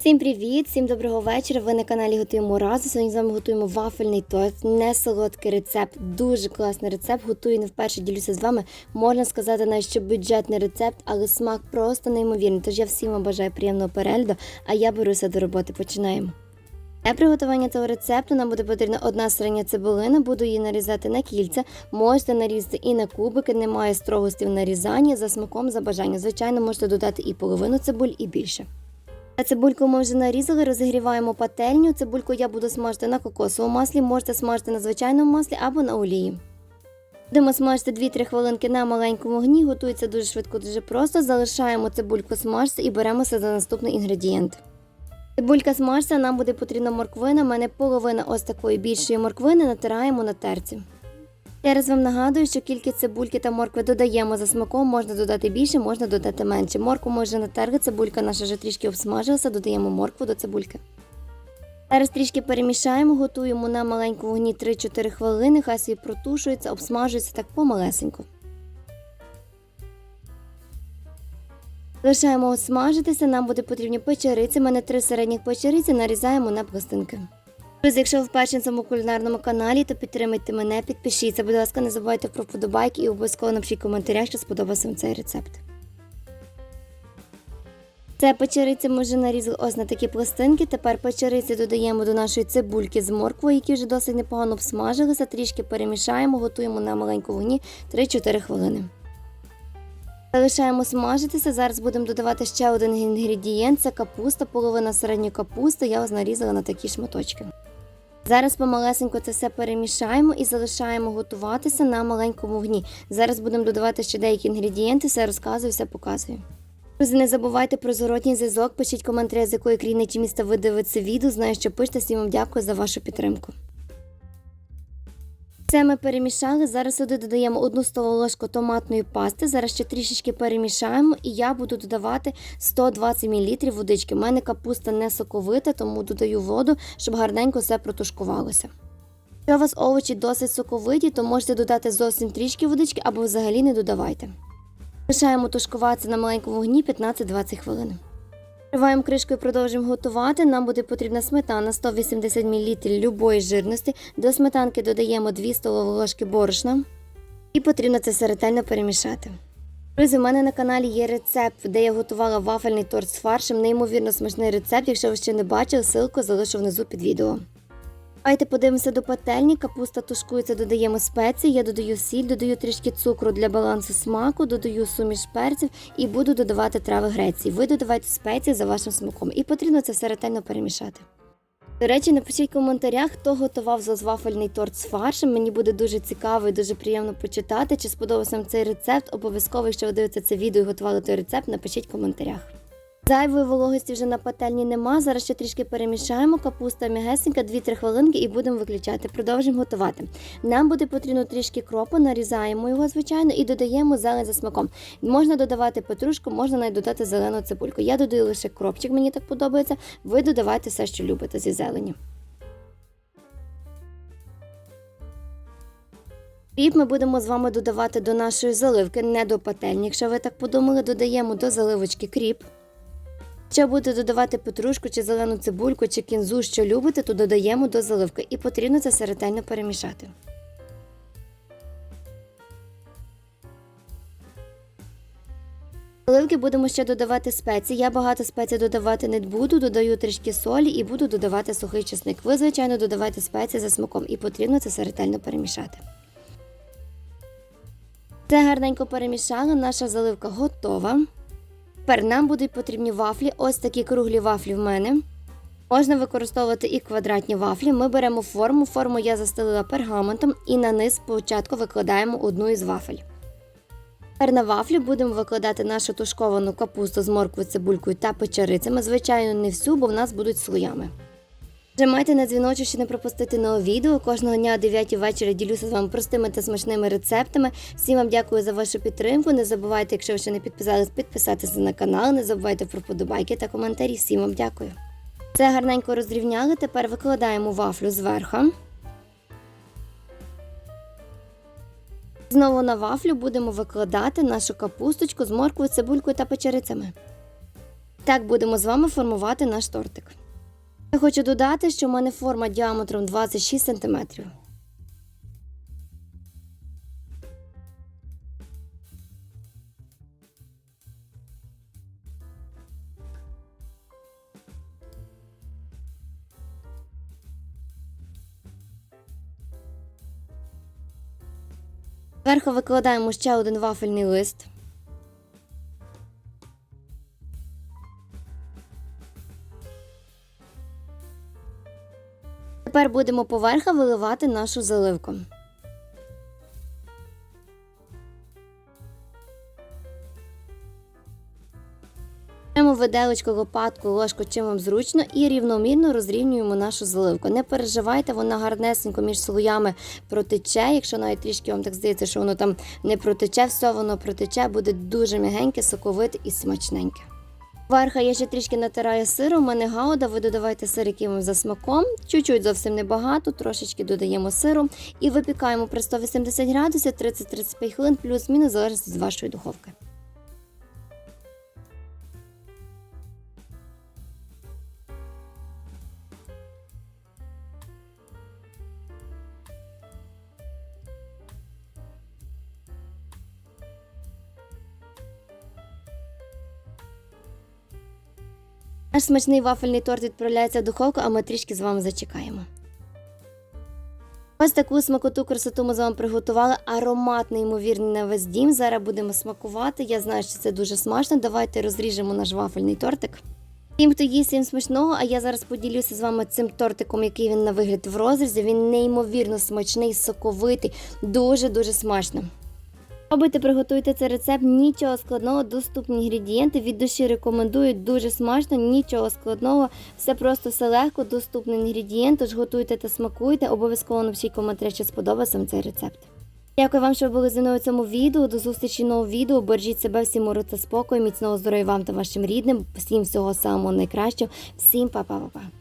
Всім привіт, всім доброго вечора. Ви на каналі Готуємо разом. Сьогодні з вами готуємо вафельний торт, не солодкий рецепт, дуже класний рецепт. Готую не вперше ділюся з вами. Можна сказати, навіть що бюджетний рецепт, але смак просто неймовірний. Тож я всім вам бажаю приємного перегляду, а я беруся до роботи. Починаємо. Для приготування цього рецепту нам буде потрібна одна середня цибулина, буду її нарізати на кільця. Можете нарізати і на кубики, немає строгості в нарізанні, за смаком, за бажанням. Звичайно, можете додати і половину цибуль, і більше. Цибульку ми вже нарізали, розігріваємо пательню. Цибульку я буду смажити на кокосовому маслі, можете смажити на звичайному маслі або на олії. Будемо смажити 2-3 хвилинки на маленькому вогні, готується дуже швидко, дуже просто. Залишаємо цибульку смажитися і беремося за наступний інгредієнт. Цибулька смажиться, нам буде потрібна морквина. У мене половина ось такої більшої морквини натираємо на терці. Я раз вам нагадую, що кількість цибульки та моркви додаємо за смаком, можна додати більше, можна додати менше. Моркву може натерли, цибулька наша вже трішки обсмажилася, додаємо моркву до цибульки. Зараз трішки перемішаємо, готуємо на маленькому вогні 3-4 хвилини, хай собі протушується, обсмажується так помалесенько. Лишаємо смажитися, нам буде потрібні печериці. У мене три середніх печериці нарізаємо на пластинки. Друзі, якщо ви вперше на цьому кулінарному каналі, то підтримайте мене, підпишіться. Будь ласка, не забувайте про вподобайки і обов'язково напишіть коментарях, що сподобався вам цей рецепт. Це печериці ми вже нарізали ось на такі пластинки. Тепер печериці додаємо до нашої цибульки з морквою, які вже досить непогано обсмажилися. Трішки перемішаємо, готуємо на маленькому вогні 3-4 хвилини. Залишаємо смажитися. Зараз будемо додавати ще один інгредієнт це капуста, половина середньої капусти. Я ось нарізала на такі шматочки. Зараз помалесенько це все перемішаємо і залишаємо готуватися на маленькому вогні. Зараз будемо додавати ще деякі інгредієнти, все розказую, все показую. Друзі, не забувайте про зворотній зв'язок, пишіть коментарі, з якої країни чи міста ви дивитеся відео. Знаю, що пишете. Всім вам дякую за вашу підтримку. Це ми перемішали. Зараз сюди додаємо одну столову томатної пасти. Зараз ще трішечки перемішаємо, і я буду додавати 120 мл водички. У мене капуста не соковита, тому додаю воду, щоб гарненько все протушкувалося. Якщо у вас овочі досить соковиті, то можете додати зовсім трішки водички або взагалі не додавайте. Лишаємо тушкуватися на маленькому вогні 15-20 хвилин. Відкриваємо кришку і продовжуємо готувати. Нам буде потрібна сметана 180 мл любої жирності. До сметанки додаємо 2 столові ложки борошна. І потрібно це все ретельно перемішати. Друзі, у мене на каналі є рецепт, де я готувала вафельний торт з фаршем. Неймовірно смачний рецепт. Якщо ви ще не бачили, ссылку залишу внизу під відео. Давайте подивимося до пательні. Капуста тушкується, додаємо спеції. Я додаю сіль, додаю трішки цукру для балансу смаку, додаю суміш перців і буду додавати трави Греції. Ви додавайте спеції за вашим смаком. І потрібно це все ретельно перемішати. До речі, напишіть в коментарях, хто готував вафельний торт з фаршем. Мені буде дуже цікаво і дуже приємно почитати. Чи сподобався вам цей рецепт? Обов'язково, якщо ви дивитеся це відео і готували той рецепт, напишіть в коментарях. Зайвої вологості вже на пательні нема. Зараз ще трішки перемішаємо капуста м'ягесенька 2-3 хвилинки і будемо виключати. Продовжимо готувати. Нам буде потрібно трішки кропу, нарізаємо його, звичайно, і додаємо зелень за смаком. Можна додавати петрушку, можна навіть додати зелену цибульку. Я додаю лише кропчик, мені так подобається. Ви додавайте все, що любите зі зелені. Кріп ми будемо з вами додавати до нашої заливки, не до пательні. Якщо ви так подумали, додаємо до заливочки кріп. Якщо будете додавати петрушку чи зелену цибульку чи кінзу, що любите, то додаємо до заливки і потрібно це все ретельно перемішати. Заливки будемо ще додавати спеції. Я багато спецій додавати не буду, додаю трішки солі і буду додавати сухий чесник. Ви, звичайно, додавайте спеції за смаком і потрібно це все ретельно перемішати. Це гарненько перемішали, наша заливка готова. Тепер нам будуть потрібні вафлі. Ось такі круглі вафлі в мене. Можна використовувати і квадратні вафлі. Ми беремо форму. Форму я застелила пергаментом і на низ спочатку викладаємо одну із вафель. Тепер на вафлі будемо викладати нашу тушковану капусту з морквою, цибулькою та печерицями. Звичайно, не всю, бо в нас будуть слоями. Нажимайте на дзвіночок, щоб не пропустити нове відео. Кожного дня о 9 вечора ділюся з вами простими та смачними рецептами. Всім вам дякую за вашу підтримку. Не забувайте, якщо ви ще не підписались, підписатися на канал. Не забувайте про подобайки та коментарі. Всім вам дякую. Це гарненько розрівняли. Тепер викладаємо вафлю зверху. Знову на вафлю будемо викладати нашу капусточку з морквою, цибулькою та печерицями. Так будемо з вами формувати наш тортик. Я хочу додати, що в мене форма діаметром 26 см. Зверху викладаємо ще один вафельний лист. Тепер будемо поверха виливати нашу заливку. Беремо виделочку, лопатку, ложку, чим вам зручно, і рівномірно розрівнюємо нашу заливку. Не переживайте, вона гарнесенько між слоями протече. Якщо навіть трішки вам так здається, що воно там не протече, все воно протече, буде дуже м'ягеньке, соковите і смачненьке. Верха я ще трішки натираю сиром, у мене гауда, ви додавайте сир, який вам за смаком. Чуть-чуть зовсім небагато, трошечки додаємо сиру і випікаємо при 180 градусів 30-35 хвилин, плюс-мінус, залежить від вашої духовки. Наш смачний вафельний торт відправляється в духовку, а ми трішки з вами зачекаємо. Ось таку смакоту красоту ми з вами приготували. Аромат неймовірний на весь дім. Зараз будемо смакувати. Я знаю, що це дуже смачно. Давайте розріжемо наш вафельний тортик. Всім, хто їсть, всім смачного, а я зараз поділюся з вами цим тортиком, який він на вигляд в розрізі. Він неймовірно смачний, соковитий, дуже-дуже смачно. Пробуйте, приготуйте цей рецепт, нічого складного, доступні інгредієнти. Від душі рекомендую, дуже смачно, нічого складного, все просто все легко, доступний інгредієнт. Тож готуйте та смакуйте. Обов'язково напишіть коментарі, чи сподобався вам цей рецепт. Дякую вам, що були зі мною у цьому відео. До зустрічі в новому відео. Бережіть себе, всім миру та спокою, міцного здоров'я вам та вашим рідним. Всім всього самого найкращого. Всім па-па-па-па.